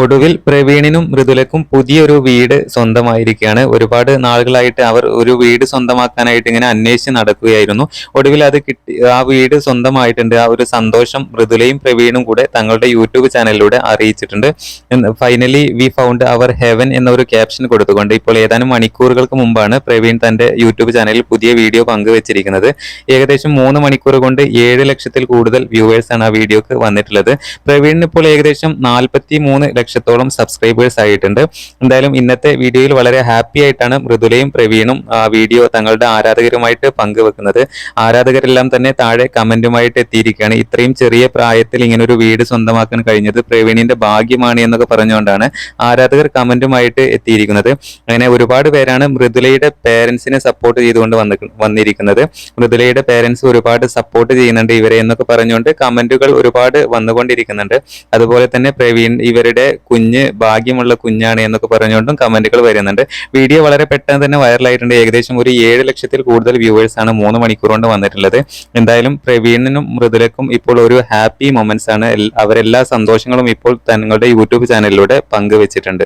ഒടുവിൽ പ്രവീണിനും മൃദുലക്കും പുതിയൊരു വീട് സ്വന്തമായിരിക്കുകയാണ്. ഒരുപാട് നാളുകളായിട്ട് അവർ ഒരു വീട് സ്വന്തമാക്കാനായിട്ട് ഇങ്ങനെ അന്വേഷിച്ച് നടക്കുകയായിരുന്നു. ഒടുവിൽ അത് കിട്ടി ആ വീട് സ്വന്തമായിട്ടുണ്ട്. ആ ഒരു സന്തോഷം മൃദുലയും പ്രവീണും കൂടെ തങ്ങളുടെ യൂട്യൂബ് ചാനലിലൂടെ അറിയിച്ചിട്ടുണ്ട്. Finally we found our heaven എന്നൊരു ക്യാപ്ഷൻ കൊടുത്തുകൊണ്ട് ഇപ്പോൾ ഏതാനും മണിക്കൂറുകൾക്ക് മുമ്പാണ് പ്രവീൺ തന്റെ യൂട്യൂബ് ചാനലിൽ പുതിയ വീഡിയോ പങ്കുവച്ചിരിക്കുന്നത്. ഏകദേശം മൂന്ന് മണിക്കൂർ കൊണ്ട് ഏഴ് ലക്ഷത്തിൽ കൂടുതൽ വ്യൂവേഴ്സാണ് ആ വീഡിയോക്ക് വന്നിട്ടുള്ളത്. പ്രവീണിന് ഇപ്പോൾ ഏകദേശം നാൽപ്പത്തി മൂന്ന് ലക്ഷത്തോളം സബ്സ്ക്രൈബേഴ്സ് ആയിട്ടുണ്ട്. എന്തായാലും ഇന്നത്തെ വീഡിയോയിൽ വളരെ ഹാപ്പി ആയിട്ടാണ് മൃദുലയും പ്രവീണും ആ വീഡിയോ തങ്ങളുടെ ആരാധകരുമായിട്ട് പങ്കുവെക്കുന്നത്. ആരാധകരെല്ലാം തന്നെ താഴെ കമന്റുമായിട്ട് എത്തിയിരിക്കുകയാണ്. ഇത്രയും ചെറിയ പ്രായത്തിൽ ഇങ്ങനെ ഒരു വീട് സ്വന്തമാക്കാൻ കഴിഞ്ഞത് പ്രവീണിന്റെ ഭാഗ്യമാണ് എന്നൊക്കെ പറഞ്ഞുകൊണ്ടാണ് ആരാധകർ കമന്റുമായിട്ട് എത്തിയിരിക്കുന്നത്. അങ്ങനെ ഒരുപാട് പേരാണ് മൃദുലയുടെ പേരൻസിനെ സപ്പോർട്ട് ചെയ്തുകൊണ്ട് വന്ന് വന്നിരിക്കുന്നത്. മൃദുലയുടെ പേരൻസ് ഒരുപാട് സപ്പോർട്ട് ചെയ്യുന്നുണ്ട് ഇവരെ എന്നൊക്കെ പറഞ്ഞുകൊണ്ട് കമന്റുകൾ ഒരുപാട് വന്നുകൊണ്ടിരിക്കുന്നുണ്ട്. അതുപോലെ തന്നെ പ്രവീൺ ഇവരുടെ കുഞ്ഞ് ഭാഗ്യമുള്ള കുഞ്ഞാണ് എന്നൊക്കെ പറഞ്ഞുകൊണ്ടും കമന്റുകൾ വരുന്നുണ്ട്. വീഡിയോ വളരെ പെട്ടെന്ന് തന്നെ വൈറലായിട്ടുണ്ട്. ഏകദേശം ഒരു ഏഴ് ലക്ഷത്തിൽ കൂടുതൽ വ്യൂവേഴ്സ് ആണ് മൂന്ന് മണിക്കൂർ കൊണ്ട് വന്നിട്ടുള്ളത്. എന്തായാലും പ്രവീണിനും മൃദുലക്കും ഇപ്പോൾ ഒരു ഹാപ്പി മൊമെന്റ്സ് ആണ്. അവരെല്ലാ സന്തോഷങ്ങളും ഇപ്പോൾ തങ്ങളുടെ യൂട്യൂബ് ചാനലിലൂടെ പങ്കുവച്ചിട്ടുണ്ട്.